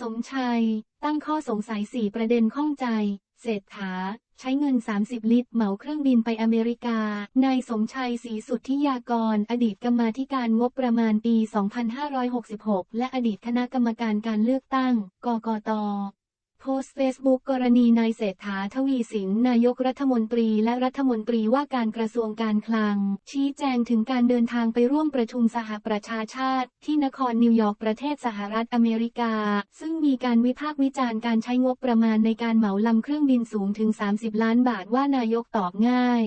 สมชัย ตั้งข้อสงสัย 4 ประเด็นข้องใจเศรษฐา ใช้เงิน 30 ลิตร เหมาเครื่องบินไปอเมริกา นายสมชัยศรีสุทธิยากร อดีตกรรมาธิการงบประมาณปี 2566 และอดีตคณะกรรมการการเลือกตั้ง กกต โพสต์เฟซบุ๊กก รณีนายเศรษฐาทวีสินนายกรัฐมนตรีและรัฐมนตรีว่าการกระทรวงการคลัง ชี้แจงถึงการเดินทางไปร่วมประชุมสหประชาชาติ ที่นครนิวยอร์กประเทศสหรัฐอเมริกา ซึ่งมีการวิพากษ์วิจารณ์การใช้งบประมาณในการเหมาลำเครื่องบินสูงถึง 30 ล้านบาทว่านายกตอบง่าย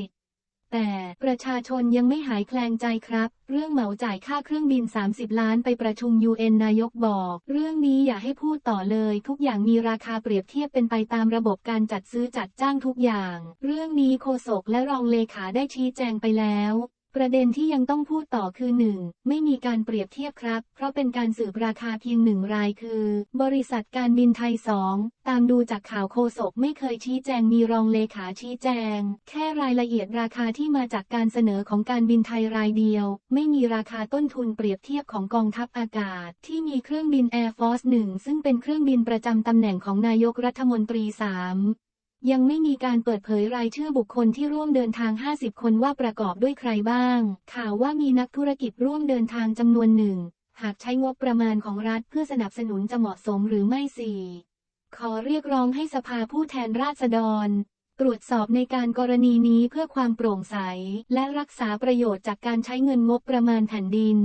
แต่ประชาชนยังไม่หายแคลงใจครับ เรื่องเหมาจ่ายค่าเครื่องบิน 30 ล้านไปประชุม UN นายกบอก เรื่องนี้อย่าให้พูดต่อเลย ทุกอย่างมีราคาเปรียบเทียบเป็นไปตามระบบการจัดซื้อจัดจ้างทุกอย่าง เรื่องนี้โฆษกและรองเลขาได้ชี้แจงไปแล้ว ประเด็นที่ยังต้องพูดต่อคือ 1. ไม่มีการเปรียบเทียบครับ เพราะเป็นการสืบราคาเพียงหนึ่งรายคือ บริษัทการบินไทย 2 ตามดูจากข่าวโฆษกไม่เคยชี้แจงมีรองเลขาชี้แจง แค่รายละเอียดราคาที่มาจากการเสนอของการบินไทยรายเดียว ไม่มีราคาต้นทุนเปรียบเทียบของกองทัพอากาศ ที่มีเครื่องบิน Air Force 1 ซึ่งเป็นเครื่องบินประจำตำแหน่งของนายกรัฐมนตรี 3 ยังไม่มีการเปิดเผยรายชื่อบุคคลที่ร่วมเดินทาง 50 คนว่าประกอบด้วยใครบ้าง ข่าวว่ามีนักธุรกิจร่วมเดินทางจำนวนหนึ่ง หากใช้งบประมาณของรัฐเพื่อสนับสนุนจะเหมาะสมหรือไม่สี่ขอเรียกร้องให้สภาผู้แทนราษฎร ตรวจสอบในการกรณีนี้เพื่อความโปร่งใส และรักษาประโยชน์จากการใช้เงินงบประมาณแผ่นดิน